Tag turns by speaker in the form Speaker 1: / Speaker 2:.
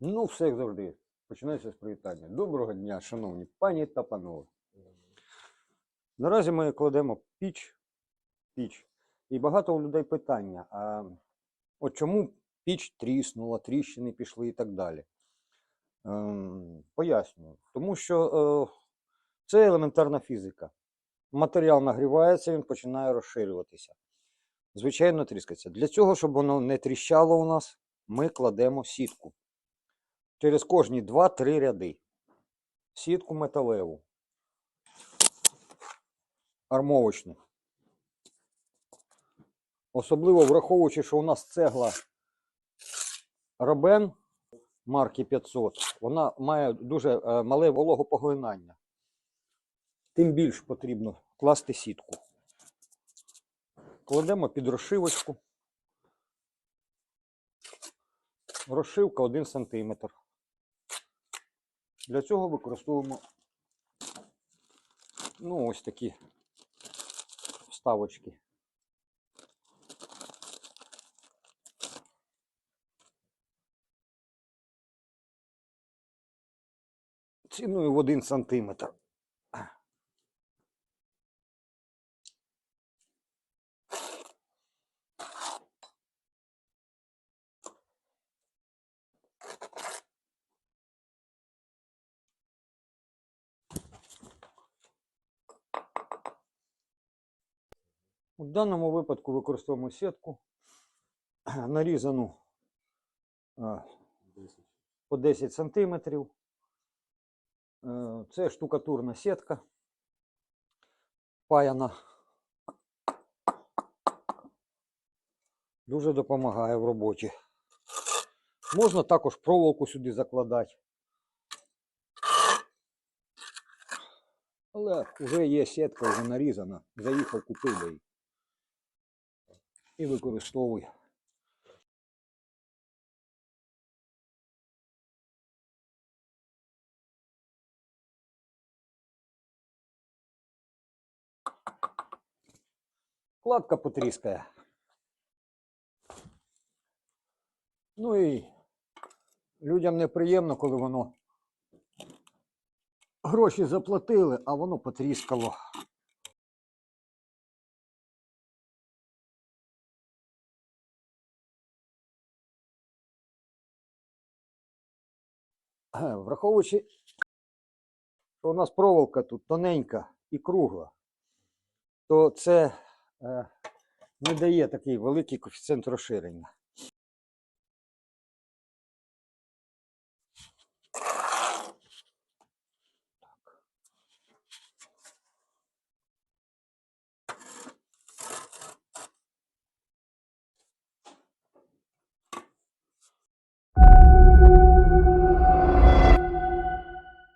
Speaker 1: Ну, все як завжди. Починається з привітання. Доброго дня, шановні пані та панове. Наразі ми кладемо піч, піч. І багато у людей питання: а от чому піч тріснула, тріщини пішли і так далі. Ем, пояснюю. Тому що е, це елементарна фізика. Матеріал нагрівається, він починає розширюватися. Звичайно, тріскається. Для цього, щоб воно не тріщало у нас, ми кладемо сітку. Через кожні 2-3 ряди. Сітку металеву. Армовочну. Особливо враховуючи, що у нас цегла Робен марки 500, вона має дуже е, мале вологопоглинання. Тим більш потрібно класти сітку. Кладемо під розшивочку. Розшивка 1 см. Для цього використовуємо ну, ось такі вставочки. Ціною в 1 сантиметр. У даному випадку використовуємо сітку, нарізану по 10 сантиметрів. Е, Це штукатурна сітка, паяна. Дуже допомагає в роботі. Можна також проволоку сюди закладати. Але вже є сітка, вже нарізана. Заїхав, купив її. І використовуй. Кладка потріскає. Ну і людям неприємно, коли воно гроші заплатили, а воно потріскало. Враховуючи, що у нас проволока тут тоненька і кругла, то це е, не дає такий великий коефіцієнт розширення.